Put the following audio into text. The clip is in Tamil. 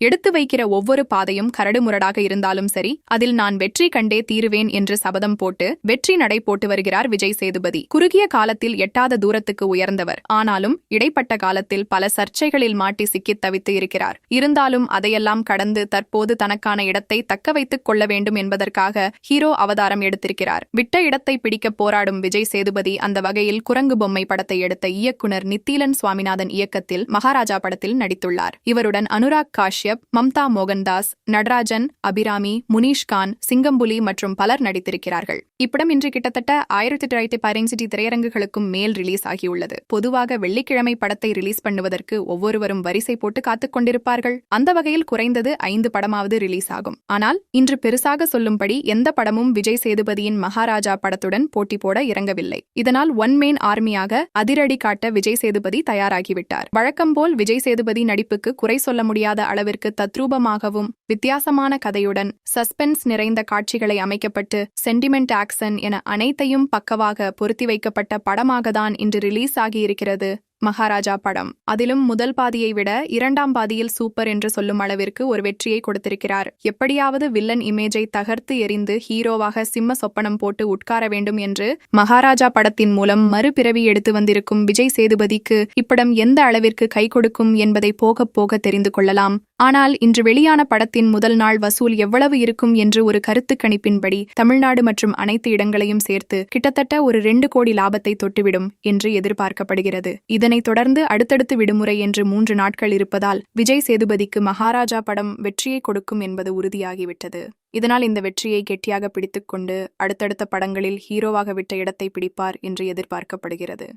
எடுத்து வைக்கிற ஒவ்வொரு பாதையும் கரடுமுரடாக இருந்தாலும் சரி அதில் நான் வெற்றி கண்டே தீருவேன் என்று சபதம் போட்டு வெற்றி நடை போட்டு வருகிறார் விஜய் சேதுபதி. குறுகிய காலத்தில் எட்டாத தூரத்துக்கு உயர்ந்தவர். ஆனாலும் இடைப்பட்ட காலத்தில் பல சர்ச்சைகளில் மாட்டி சிக்கித் தவித்து இருக்கிறார். இருந்தாலும் அதையெல்லாம் கடந்து தற்போது தனக்கான இடத்தை தக்க வைத்துக் கொள்ள வேண்டும் என்பதற்காக ஹீரோ அவதாரம் எடுத்திருக்கிறார். விட்ட இடத்தை பிடிக்க போராடும் விஜய் சேதுபதி அந்த வகையில் குரங்கு பொம்மை படத்தை எடுத்த இயக்குனர் நித்தீலன் சுவாமிநாதன் இயக்கத்தில் மகாராஜா படத்தில் நடித்துள்ளார். இவருடன் அனுராக் காஷ்யப் மம்தா மோகன்தாஸ் நடராஜன் அபிராமி முனீஷ்கான் சிங்கம்புலி மற்றும் பலர் நடித்திருக்கிறார்கள். இப்படம் இன்று கிட்டத்தட்ட ஆயிரத்தி தொள்ளாயிரத்தி பதினஞ்சு திரையரங்குகளுக்கும் மேல் ரிலீஸ் ஆகியுள்ளது. பொதுவாக வெள்ளிக்கிழமை படத்தை ரிலீஸ் பண்ணுவதற்கு ஒவ்வொருவரும் வரிசை போட்டு காத்துக் கொண்டிருப்பார்கள். அந்த வகையில் குறைந்தது ஐந்து படமாவது ரிலீஸ் ஆகும். ஆனால் இன்று பெருசாக சொல்லும்படி எந்த படமும் விஜய் சேதுபதியின் மகாராஜா படத்துடன் போட்டி போட இறங்கவில்லை. இதனால் ஒன் மேன் ஆர்மியாக அதிரடி காட்ட விஜய் சேதுபதி தயாராகிவிட்டார். வழக்கம்போல் விஜய் சேதுபதி நடிப்புக்கு குறை சொல்ல முடியாத அளவிற்கு தத்ரூபமாகவும் வித்தியாசமான கதையுடன் சஸ்பென்ஸ் நிறைந்த காட்சிகளை அமைக்கப்பட்டு சென்டிமெண்ட் ஆக்சன் என அனைத்தையும் பக்கவாக பொருத்தி வைக்கப்பட்ட படமாகத்தான் இன்று ரிலீஸ் ஆகியிருக்கிறது மகாராஜா படம். அதிலும் முதல் பாதியை விட இரண்டாம் பாதியில் சூப்பர் என்று சொல்லும் அளவிற்கு ஒரு வெற்றியை கொடுத்திருக்கிறார். எப்படியாவது வில்லன் இமேஜை தகர்த்து எறிந்து ஹீரோவாக சிம்ம சொப்பனம் போட்டு உட்கார வேண்டும் என்று மகாராஜா படத்தின் மூலம் மறுபிறவி எடுத்து வந்திருக்கும் விஜய் சேதுபதிக்கு இப்படம் எந்த அளவிற்கு கை கொடுக்கும் என்பதை போகப் போக தெரிந்து கொள்ளலாம். ஆனால் இன்று வெளியான படத்தின் முதல் நாள் வசூல் எவ்வளவு இருக்கும் என்று ஒரு கருத்து கணிப்பின்படி தமிழ்நாடு மற்றும் அனைத்து இடங்களையும் சேர்த்து கிட்டத்தட்ட ஒரு ரெண்டு கோடி லாபத்தை தொட்டுவிடும் என்று எதிர்பார்க்கப்படுகிறது. இதனைத் தொடர்ந்து அடுத்தடுத்து விடுமுறை என்று மூன்று நாட்கள் இருப்பதால் விஜய் சேதுபதிக்கு மகாராஜா படம் வெற்றியை கொடுக்கும் என்பது உறுதியாகிவிட்டது. இதனால் இந்த வெற்றியை கெட்டியாக பிடித்துக்கொண்டு அடுத்தடுத்த படங்களில் ஹீரோவாக விட்ட இடத்தை பிடிப்பார் என்று எதிர்பார்க்கப்படுகிறது.